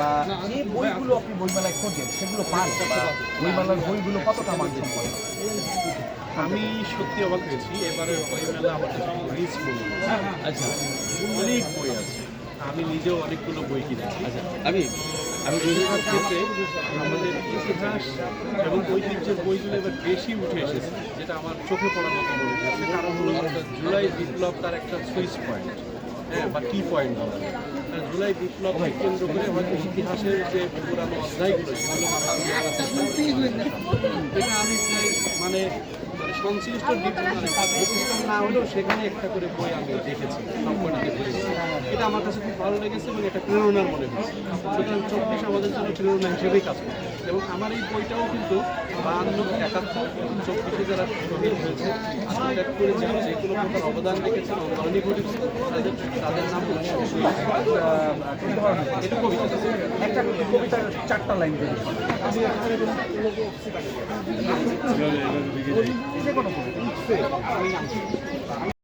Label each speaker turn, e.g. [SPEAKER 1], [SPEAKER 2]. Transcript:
[SPEAKER 1] বা
[SPEAKER 2] যে বইগুলো আপনি বইমেলায় খোঁজেন সেগুলো পান। বা বইমেলার বইগুলো কতটা মানসম্পন্ন?
[SPEAKER 1] আমি সত্যি অবাক হয়েছি এবারের বই মেলা আমার কাছে রিচ হয়েছে। আচ্ছা। অনেক বই আছে। আমি নিজেও অনেকগুলো বই কিনেছি। আচ্ছা আমি আমি ক্ষেত্রে আমাদের ইতিহাস এবং ঐতিহ্যের বইগুলো এবার বেশি উঠে এসেছে যেটা আমার চোখে পড়ার মতো মনে হয়েছে কারণ হলো জুলাই বিপ্লব তার একটা সুইচ পয়েন্ট হ্যাঁ বা কি পয়েন্ট জুলাই বিপ্লবকে কেন্দ্র করে হয়তো ইতিহাসের যে পুরানো অধ্যায়গুলো, সেগুলো মানে সংশ্লিষ্ট ডিপ- মানে প্রতিষ্ঠান না হলেও সেখানে একটা করে বই আমি দেখেছি সবকটাকে এটা আমার কাছে খুব ভালো লেগেছে এবং এটা প্রেরণার মনে হয়েছে। সুতরাং চব্বিশ আমাদের জন্য প্রেরণা হিসেবেই কাজ করে। এবং আমার এই বইটাও কিন্তু বাহান্ন, একাত্তর চব্বিশে যারা শহীদ হয়েছে আত্মত্যাগ করেছে যে কোনো প্রকার অবদান রেখেছেন অঙ্গনী ঘটেছে তাদের নাম এটা কবিতা
[SPEAKER 2] একটা কবিতার চারটা লাইন যে কোনো